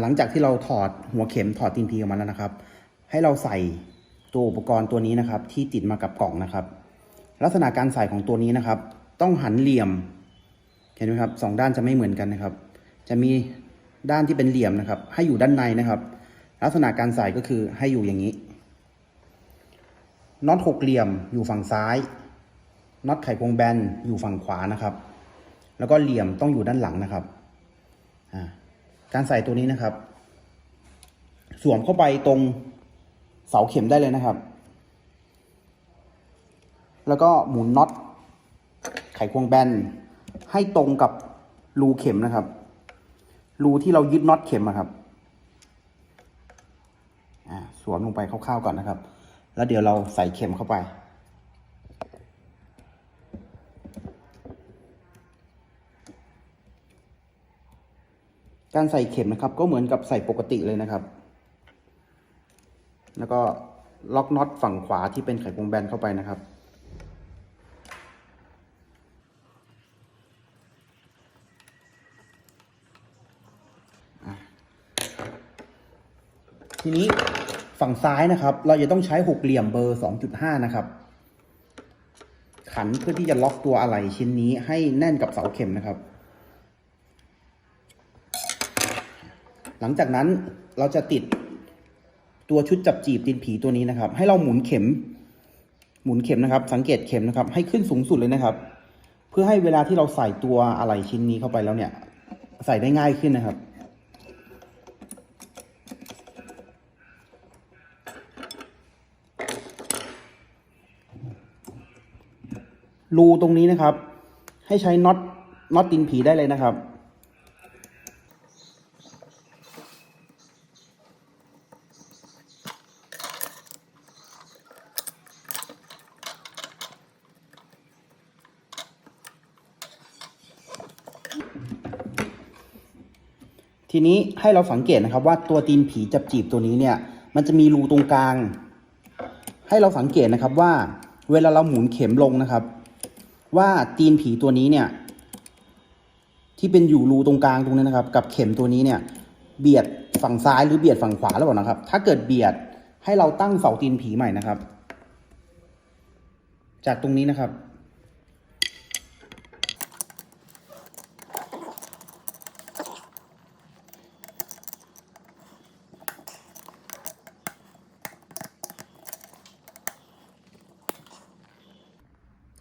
หลังจากที่เราถอดหัวเข็มถอดตีนผีออกมาแล้วนะครับ ให้เราใส่ตัวอุปกรณ์ตัวนี้นะครับ ที่ติดมากับกล่องนะครับ ลักษณะการใส่ของตัวนี้นะครับ ต้องหันเหลี่ยมเห็นไหมครับสองด้านจะไม่เหมือนกันนะครับ จะมีด้านที่เป็นเหลี่ยมนะครับ ให้อยู่ด้านในนะครับ ลักษณะการใส่ก็คือให้อยู่อย่างนี้น็อตหกเหลี่ยมอยู่ฝั่งซ้ายน็อตไขควงแบนอยู่ฝั่งขวานะครับ แล้วก็เหลี่ยมต้องอยู่ด้านหลังนะครับอ่า การใส่ตัวนี้นะครับ สวมเข้าไปตรงเสาเข็มได้เลยนะครับ แล้วก็หมุนน็อตไขควงแบนให้ตรงกับรูเข็มนะครับ รูที่เรายึดน็อตเข็มอะครับอ่าสวมลงไปคร่าวๆก่อนนะครับ แล้วเดี๋ยวเราใส่เข็มเข้าไป การใส่เข็มนะครับ ก็เหมือนกับใส่ปกติเลยนะครับ แล้วก็ล็อกน็อตฝั่งขวาที่เป็นไขควงแบนเข้าไปนะครับทีนี้ฝั่งซ้ายนะครับ เราจะต้องใช้หกเหลี่ยมเบอร์ 2.5 นะครับ ขันเพื่อที่จะล็อกตัวอะไหล่ชิ้นนี้ให้แน่นกับเสาเข็มนะครับ หลังจากนั้นเราจะติดตัวชุดจับจีบตีนผีตัวนี้นะครับ ให้เราหมุนเข็ม หมุนเข็มนะครับ สังเกตเข็มนะครับ ให้ขึ้นสูงสุดเลยนะครับ เพื่อให้เวลาที่เราใส่ตัวอะไหล่ชิ้นนี้เข้าไปแล้วเนี่ย ใส่ได้ง่ายขึ้นนะครับรูตรงนี้นะครับ ให้ใช้น็อตน็อตตีนผีได้เลยนะครับ ทีนี้ให้เราสังเกตนะครับว่าตัวตีนผีจับจีบตัวนี้เนี่ย มันจะมีรูตรงกลาง ให้เราสังเกตนะครับว่า เวลาเราหมุนเข็มลงนะครับ ว่าตีนผีตัวนี้เนี่ย ที่เป็นอยู่รูตรงกลางตรงนี้นะครับ กับเข็มตัวนี้เนี่ย เบียดฝั่งซ้ายหรือเบียดฝั่งขวาหรือเปล่านะครับ ถ้าเกิดเบียดให้เราตั้งเสาตีนผีใหม่นะครับ จากตรงนี้นะครับ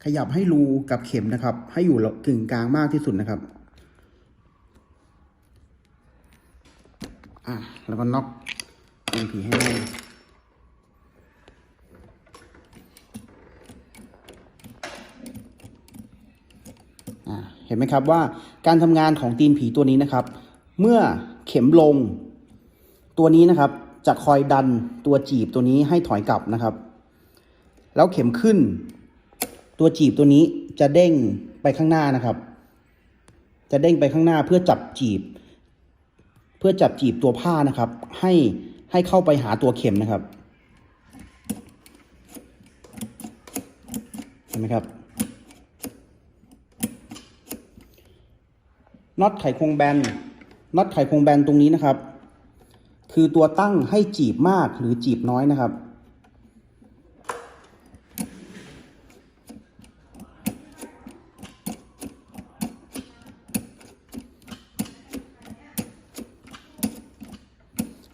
ขยับให้รูกับเข็มนะครับ ให้อยู่กึ่งกลางมากที่สุดนะครับอะแล้วก็น็อกตีนผีให้แน่นอะเห็นไหมครับว่าการทำงานของตีนผีตัวนี้นะครับ เมื่อเข็มลง ตัวนี้นะครับจะคอยดันตัวจีบตัวนี้ให้ถอยกลับนะครับ แล้วเข็มขึ้น ตัวจีบตัวนี้จะเด้งไปข้างหน้านะครับ จะเด้งไปข้างหน้าเพื่อจับจีบ เพื่อจับจีบตัวผ้านะครับ ให้ให้เข้าไปหาตัวเข็มนะครับเห็นไหมครับน็อตไขควงแบนน็อตไขควงแบนตรงนี้นะครับ คือตัวตั้งให้จีบมากหรือจีบน้อยนะครับ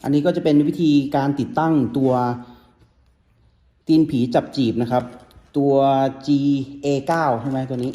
อันนี้ก็จะเป็นวิธีการติดตั้งตัวตีนผีจับจีบนะครับ ตัว GA9 ใช่ไหมตัวนี้